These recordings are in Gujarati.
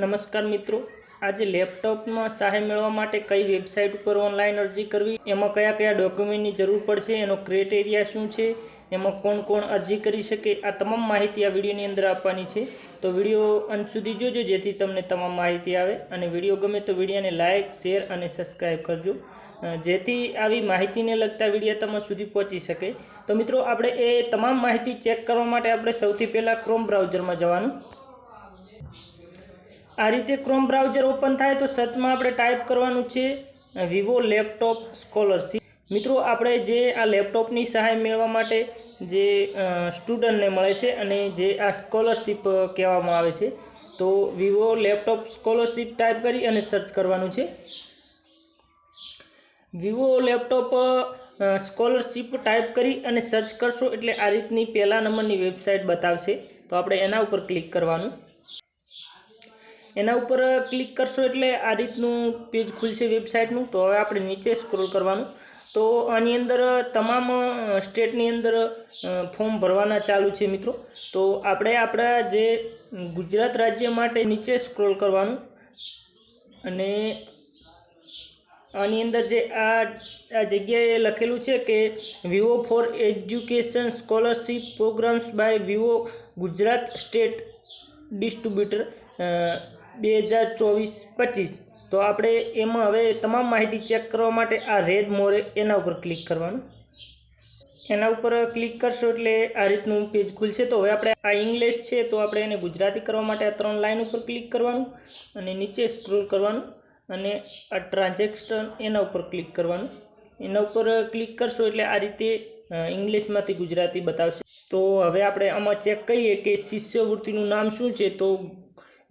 નમસ્કાર મિત્રો. આજે લેપટોપમાં સહાય મેળવવા માટે કઈ વેબસાઇટ ઉપર ઓનલાઈન અરજી કરવી? એમાં કયા કયા ડોક્યુમેન્ટની જરૂર પડશે? એનો ક્રાઇટેરિયા શું છે? એમાં કોણ કોણ અરજી કરી શકે? આ તમામ માહિતી આ વિડીયોની અંદર આપવાની છે. તો વીડિયો અંત સુધી જોજો, જેથી તમને તમામ માહિતી આવે. અને વીડિયો ગમે તો વિડીયોને લાઇક શેર અને સબસ્ક્રાઈબ કરજો. જેથી આવી માહિતીને લગતા વીડિયો તમારા સુધી પહોંચી શકે. તો મિત્રો, આપણે એ તમામ માહિતી ચેક કરવા માટે આપણે સૌથી પહેલાં ક્રોમ બ્રાઉઝરમાં જવાનું. આ રીતે ક્રોમ બ્રાઉઝર ઓપન થાય તો સર્ચમાં આપણે ટાઈપ કરવાનું છે વિવો લેપટોપ સ્કોલરશીપ મિત્રો, આપણે જે આ લેપટોપની સહાય મેળવવા માટે જે સ્ટુડન્ટને મળે છે અને જે આ સ્કોલરશીપ કહેવામાં આવે છે, તો વિવો લેપટોપ સ્કોલરશીપ ટાઈપ કરી અને સર્ચ કરવાનું છે. વિવો લેપટોપ સ્કોલરશીપ ટાઈપ કરી અને સર્ચ કરશો એટલે આ રીતની પહેલા નંબરની વેબસાઇટ બતાવશે. તો આપણે એના ઉપર ક્લિક કરવાનું. એના ઉપર ક્લિક કરશો એટલે આ રીતનું પેજ ખુલશે વેબસાઇટનું. તો હવે આપણે નીચે સ્ક્રોલ કરવાનું. તો આની અંદર તમામ સ્ટેટની અંદર ફોર્મ ભરવાના ચાલુ છે મિત્રો. તો આપણે આપણા જે ગુજરાત રાજ્ય માટે નીચે સ્ક્રોલ કરવાનું. અને આની અંદર જે આ આ જગ્યાએ લખેલું છે કે Vivo for education scholarship programs by Vivo Gujarat state distributor. બે હજાર ચોવીસ પચીસ. તો આપણે એમાં હવે તમામ માહિતી ચેક કરવા માટે આ રેડ મોરે એના ઉપર ક્લિક કરવાનું. એના ઉપર ક્લિક કરશો એટલે આ રીતનું પેજ ખુલશે. તો હવે આપણે આ ઇંગ્લિશ છે, તો આપણે એને ગુજરાતી કરવા માટે આ ત્રણ લાઈન ઉપર ક્લિક કરવાનું અને નીચે સ્ક્રોલ કરવાનું અને આ ટ્રાન્ઝેક્શન એના ઉપર ક્લિક કરવાનું. એના ઉપર ક્લિક કરશો એટલે આ રીતે ઇંગ્લિશમાંથી ગુજરાતી બતાવશે. તો હવે આપણે આમાં ચેક કરીએ કે શિષ્યવૃત્તિનું નામ શું છે. તો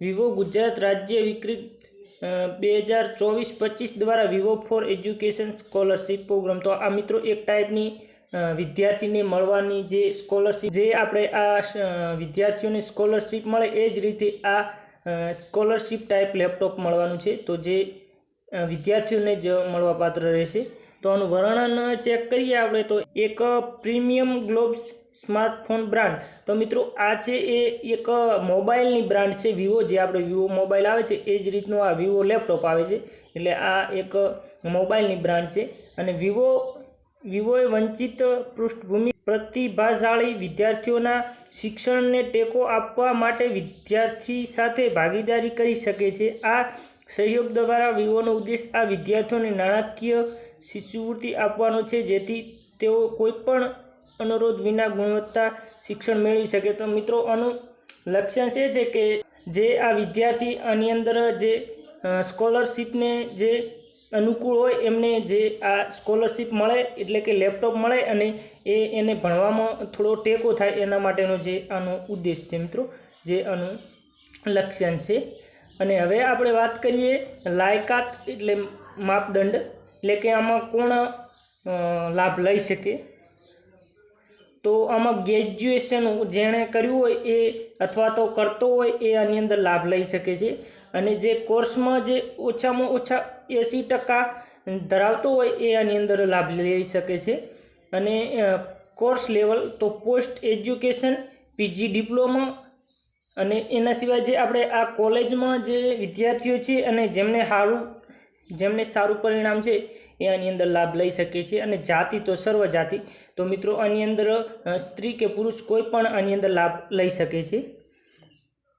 વિવો ગુજરાત રાજ્ય વિકૃત બે હજાર ચોવીસ પચીસ દ્વારા Vivo for education scholarship program. તો આ મિત્રો એક ટાઈપની વિદ્યાર્થીને મળવાની જે સ્કોલરશીપ, જે આપણે આ વિદ્યાર્થીઓને સ્કોલરશીપ મળે એ જ રીતે આ સ્કોલરશીપ ટાઈપ લેપટોપ મળવાનું છે. તો જે વિદ્યાર્થીઓને જ મળવાપાત્ર રહેશે. તો આનું વર્ણન ચેક કરીએ આપણે તો એક પ્રીમિયમ ગ્લોબ્સ સ્માર્ટફોન બ્રાન્ડ. તો મિત્રો, આ છે એ એક મોબાઈલની બ્રાન્ડ છે વિવો જે આપણે વિવો મોબાઈલ આવે છે, એ જ રીતનું આ વિવો લેપટોપ આવે છે. એટલે આ એક મોબાઈલની બ્રાન્ડ છે. અને વિવો વિવોએ વંચિત પૃષ્ઠભૂમિ પ્રતિભાશાળી વિદ્યાર્થીઓના શિક્ષણને ટેકો આપવા માટે વિદ્યાર્થી સાથે ભાગીદારી કરી શકે છે. આ સહયોગ દ્વારા વિવોનો ઉદ્દેશ આ વિદ્યાર્થીઓને નાણાકીય શિષ્યવૃત્તિ આપવાનો છે, જેથી તેઓ કોઈપણ અનુરોધ વિના ગુણવત્તા શિક્ષણ મેળવી શકે. તો મિત્રો, આનું લક્ષ્યાંશ એ છે કે જે આ વિદ્યાર્થી આની અંદર જે સ્કોલરશીપને જે અનુકૂળ હોય, એમને જે આ સ્કોલરશીપ મળે, એટલે કે લેપટોપ મળે અને એ એને ભણવામાં થોડો ટેકો થાય, એના માટેનો જે આનો ઉદ્દેશ છે મિત્રો, જે આનું લક્ષ્યાંશ છે. અને હવે આપણે વાત કરીએ લાયકાત એટલે માપદંડ, એટલે કે આમાં કોણ લાભ લઈ શકે? તો આમાં ગ્રેજ્યુએશન જેણે કર્યું હોય એ અથવા તો કરતો હોય એ આની અંદર લાભ લઈ શકે છે. અને જે કોર્સમાં જે ઓછામાં ઓછા એંસી ટકા ધરાવતો હોય એ આની અંદર લાભ લઈ શકે છે. અને કોર્સ લેવલ તો પોસ્ટ એજ્યુકેશન પીજી ડિપ્લોમા અને એના સિવાય જે આપણે આ કોલેજમાં જે વિદ્યાર્થીઓ છે અને જેમને સારું જેમને સારું પરિણામ છે એ આની અંદર લાભ લઈ શકે છે. અને જાતિ તો સર્વ જાતિ તો મિત્રો આની અંદર સ્ત્રી કે પુરુષ કોઈ પણ આની અંદર લાભ લઈ શકે છે.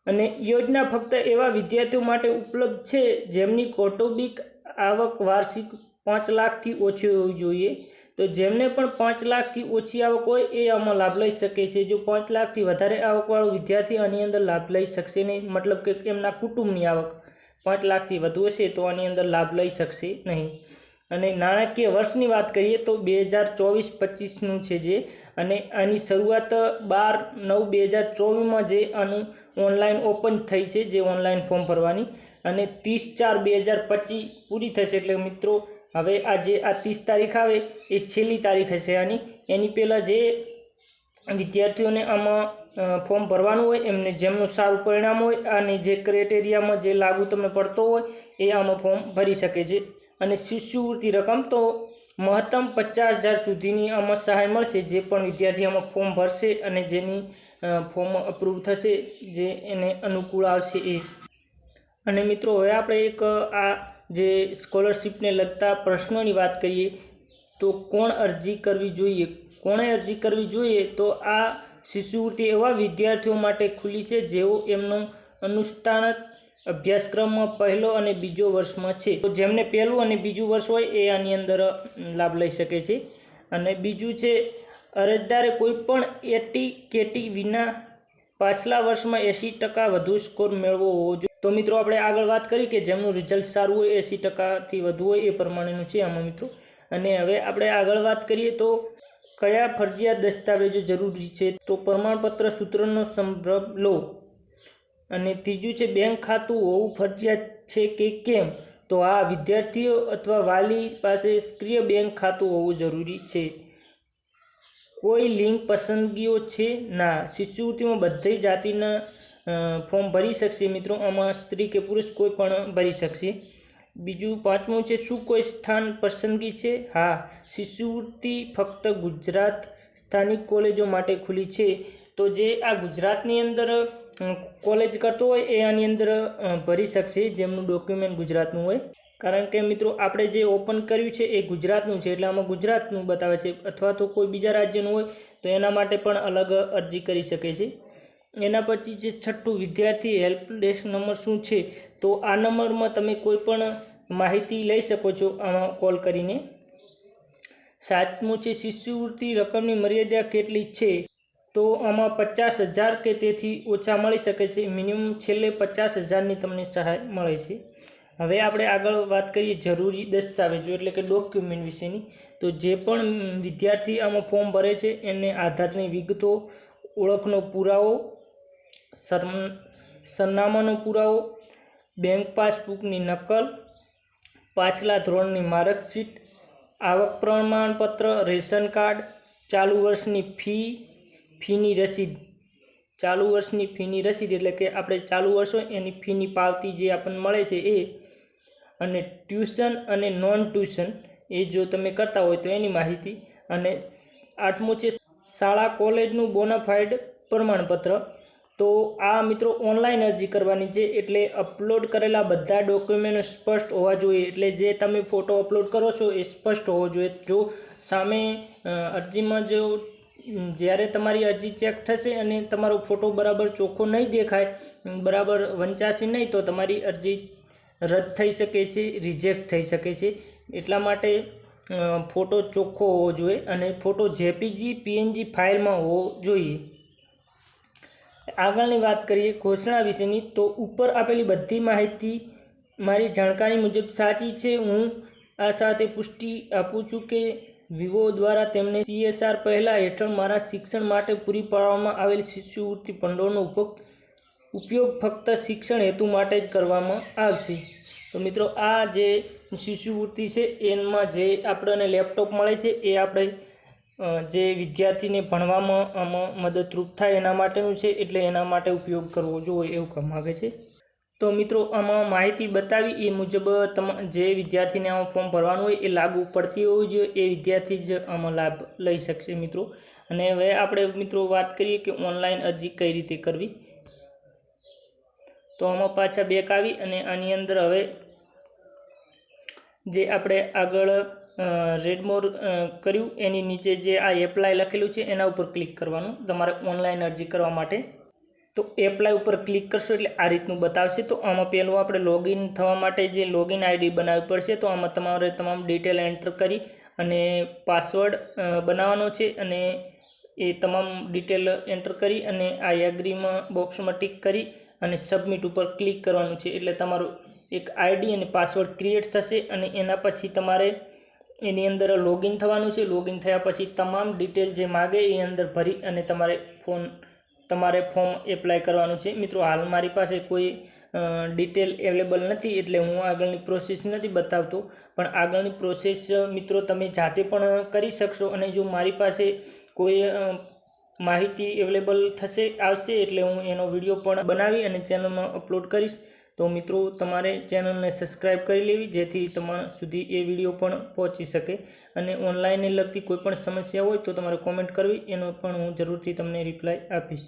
અને યોજના ફક્ત એવા વિદ્યાર્થીઓ માટે ઉપલબ્ધ છે જેમની કૌટુંબિક આવક વાર્ષિક પાંચ લાખથી ઓછી હોવી જોઈએ. તો જેમને પણ પાંચ લાખથી ઓછી આવક હોય એ આમાં લાભ લઈ શકે છે. જો પાંચ લાખથી વધારે આવકવાળો વિદ્યાર્થી આની અંદર લાભ લઈ શકશે નહીં, મતલબ કે એમના કુટુંબની આવક પાંચ લાખથી વધુ હશે તો આની અંદર લાભ લઈ શકશે નહીં. અને નાણાકીય વર્ષની વાત કરીએ તો બે હજાર ચોવીસ પચીસનું છે જે અને આની શરૂઆત બાર નવ બે હજાર ચોવીસમાં જે આનું ઓનલાઈન ઓપન થઈ છે, જે ઓનલાઈન ફોર્મ ભરવાની. અને ત્રીસ ચાર બે હજાર પચીસ પૂરી થશે એટલે મિત્રો હવે આ જે આ ત્રીસ તારીખ આવે એ છેલ્લી તારીખ હશે આની. એની પહેલાં જે વિદ્યાર્થીઓને આમાં ફોર્મ ભરવાનું હોય, એમને જેમનું સારું પરિણામ હોય અને જે ક્રાઇટેરિયામાં જે લાગુ તમને પડતો હોય એ આમાં ફોર્મ ભરી શકે છે. અને શિષ્યવૃત્તિ રકમ તો મહત્તમ પચાસ હજાર સુધીની આમાં સહાય મળશે, જે પણ વિદ્યાર્થી આમાં ફોર્મ ભરશે અને જેની ફોર્મ અપ્રૂવ થશે, જે એને અનુકૂળ આવશે એ. અને મિત્રો, હવે આપણે એક, આ જે સ્કોલરશિપને લગતા પ્રશ્નોની વાત કરીએ, તો કોણ અરજી કરવી જોઈએ? કોણે અરજી કરવી જોઈએ? તો આ શિષ્યવૃત્તિ એવા વિદ્યાર્થીઓ માટે ખુલ્લી છે જેઓ એમનો અનુષ્ઠાનક અભ્યાસક્રમમાં પહેલો અને બીજો વર્ષમાં છે. તો જેમને પહેલું અને બીજું વર્ષ હોય એ આની અંદર લાભ લઈ શકે છે. અને બીજું છે, અરજદારે કોઈ પણ એટી કેટી વિના પાછલા વર્ષમાં એંસી ટકા વધુ સ્કોર મેળવવો હોવો જોઈએ તો મિત્રો આપણે આગળ વાત કરી કે જેમનું રિઝલ્ટ સારું હોય, એંસી ટકાથી વધુ હોય એ પ્રમાણેનું છે આમાં મિત્રો. અને હવે આપણે આગળ વાત કરીએ તો કયા ફરજિયાત દસ્તાવેજો જરૂરી છે? તો પ્રમાણપત્ર સૂત્રનો સંભ્રમ લો. અને ત્રીજું છે, બેંક ખાતું હોવું ફરજિયાત છે કે કેમ? તો આ વિદ્યાર્થીઓ અથવા વાલી પાસે સક્રિય બેંક ખાતું હોવું જરૂરી છે. કોઈ લિંક પસંદગીઓ છે? ના. શિષ્યવૃત્તિમાં બધી જાતિના ફોર્મ ભરી શકશે. મિત્રો, આમાં સ્ત્રી કે પુરુષ કોઈ પણ ભરી શકશે. બીજું, પાંચમું છે, શું કોઈ સ્થાન પસંદગી છે? હા. શિષ્યવૃત્તિ ફક્ત ગુજરાત સ્થાનિક કોલેજો માટે ખુલી છે. તો જે આ ગુજરાતની અંદર કોલેજ કરતો હોય એ આની અંદર ભરી શકશે, જેમનું ડોક્યુમેન્ટ ગુજરાતનું હોય. કારણ કે મિત્રો, આપણે જે ઓપન કર્યું છે એ ગુજરાતનું છે, એટલે આમાં ગુજરાતનું બતાવે છે. અથવા તો કોઈ બીજા રાજ્યનું હોય, તો એના માટે પણ અલગ અરજી કરી શકે છે. એના પછી જે છઠ્ઠું વિદ્યાર્થી હેલ્પ ડેસ્ક નંબર શું છે, તો આ નંબરમાં તમે કોઈ પણ માહિતી લઈ શકો છો આમાં કોલ કરીને. સાતમું છે, શિષ્યવૃત્તિ રકમની મર્યાદા કેટલી છે? તો આમાં પચાસ હજાર કે તેથી ઓછા મળી શકે છે. મિનિમમ છેલ્લે પચાસ હજારની તમને સહાય મળે છે. હવે આપણે આગળ વાત કરીએ જરૂરી દસ્તાવેજો, એટલે કે ડોક્યુમેન્ટ વિશેની. તો જે પણ વિદ્યાર્થી આમાં ફોર્મ ભરે છે, એને આધારની વિગતો, ઓળખનો પુરાવો, સર, સરનામાનો પુરાવો બેંક પાસબુકની નકલ, પાછલા ધોરણની માર્કશીટ, આવક પ્રમાણપત્ર, રેશન કાર્ડ, ચાલુ વર્ષની ફી ફીની રસીદ, ચાલુ વર્ષની ફીની રસીદ એટલે કે આપણે ચાલુ વર્ષ હોય એની ફીની પાવતી જે આપણને મળે છે એ, અને ટ્યુશન અને નોન ટ્યુશન એ જો તમે કરતા હોય તો એની માહિતી, અને આઠમું છે શાળા કોલેજનું બોનાફાઇડ પ્રમાણપત્ર. તો આ મિત્રો ઓનલાઈન અરજી કરવાની છે એટલે અપલોડ કરેલા બધા ડોક્યુમેન્ટ સ્પષ્ટ હોવા જોઈએ. એટલે જે તમે ફોટો અપલોડ કરો છો એ સ્પષ્ટ હોવો જોઈએ. જો સામે અરજીમાં જો જ્યારે તમારી અરજી ચેક થશે અને તમારો ફોટો બરાબર ચોખ્ખો નહીં દેખાય બરાબર વંચાશે નહીં, તો તમારી અરજી રદ થઈ શકે છે રિજેક્ટ થઈ શકે છે. એટલા માટે ફોટો ચોખ્ખો હોવો જોઈએ અને ફોટો જેપીજી, પીએનજી ફાઇલમાં હોવો જોઈએ. આગળની વાત કરીએ ઘોષણા વિશેની, તો ઉપર આપેલી બધી માહિતી મારી જાણકારી મુજબ સાચી છે. હું આ સાથે પુષ્ટિ આપું છું કે વિવો દ્વારા તેમને સીએસઆર પહેલાં હેઠળ મારા શિક્ષણ માટે પૂરી પાડવામાં આવેલ શિષ્યવૃત્તિ ભંડોળનો ઉપયોગ ઉપયોગ ફક્ત શિક્ષણ હેતુ માટે જ કરવામાં આવશે. તો મિત્રો, આ જે શિષ્યવૃત્તિ છે, એમાં જે આપણને લેપટોપ મળે છે, એ આપણે જે વિદ્યાર્થીને ભણવામાં આમાં મદદરૂપ થાય એના માટેનું છે, એટલે એના માટે ઉપયોગ કરવો જોઈએ એવું કહેવા માગે છે. તો મિત્રો, આમાં માહિતી બતાવી એ મુજબ જે વિદ્યાર્થીને આમાં ફોર્મ ભરવાનું હોય એ લાગુ પડતી હોવી જોઈએ એ વિદ્યાર્થી જ આમાં લાભ લઈ શકશે મિત્રો. અને હવે આપણે મિત્રો વાત કરીએ કે ઓનલાઈન અરજી કઈ રીતે કરવી. તો આમાં પાછા બેક આવી અને આની અંદર હવે જે આપણે આગળ રેડમોર કર્યું, એની નીચે જે આ એપ્લાય લખેલું છે, એના ઉપર ક્લિક કરવાનું. તમારે ઓનલાઈન અરજી કરવા માટે તો એપ્લાય ઉપર ક્લિક કરશો એટલે આ રીતનું બતાવશે. તો આમાં પહેલું આપણે લોગિન થવા માટે જે લોગિન આઈડી બનાવવી પડશે, તો આમાં તમારે તમામ ડિટેલ એન્ટર કરી અને પાસવર્ડ બનાવવાનો છે અને એ તમામ ડિટેલ એન્ટર કરી અને આ એગ્રીમાં બોક્સમાં ટિક કરી અને સબમિટ ઉપર ક્લિક કરવાનું છે. એટલે તમારું એક આઈડી અને પાસવર્ડ ક્રિએટ થશે અને એના પછી તમારે એની અંદર લોગિન થવાનું છે. લોગિન થયા પછી તમામ ડિટેલ જે માગે એ અંદર ભરી અને તમારે ફોન તમારે ફોર્મ એપ્લાય કરવાનું છે. મિત્રો, હાલ મારી પાસે કોઈ ડિટેલ અવેલેબલ નથી એટલે હું આગળની પ્રોસેસ નથી બતાવતો. પણ આગળની પ્રોસેસ મિત્રો, તમે જાતે પણ કરી શકશો અને જો મારી પાસે કોઈ માહિતી અવેલેબલ થશે, આવશે એટલે હું એનો વીડિયો પણ બનાવી અને ચેનલમાં અપલોડ કરીશ. તો મિત્રો, તમારે ચેનલને સબસ્ક્રાઈબ કરી લેવી, જેથી તમારા સુધી એ વીડિયો પણ પહોંચી શકે. અને ઓનલાઈનને લગતી કોઈ પણ સમસ્યા હોય તો તમારે કોમેન્ટ કરવી, એનો પણ હું જરૂરથી તમને રિપ્લાય આપીશ.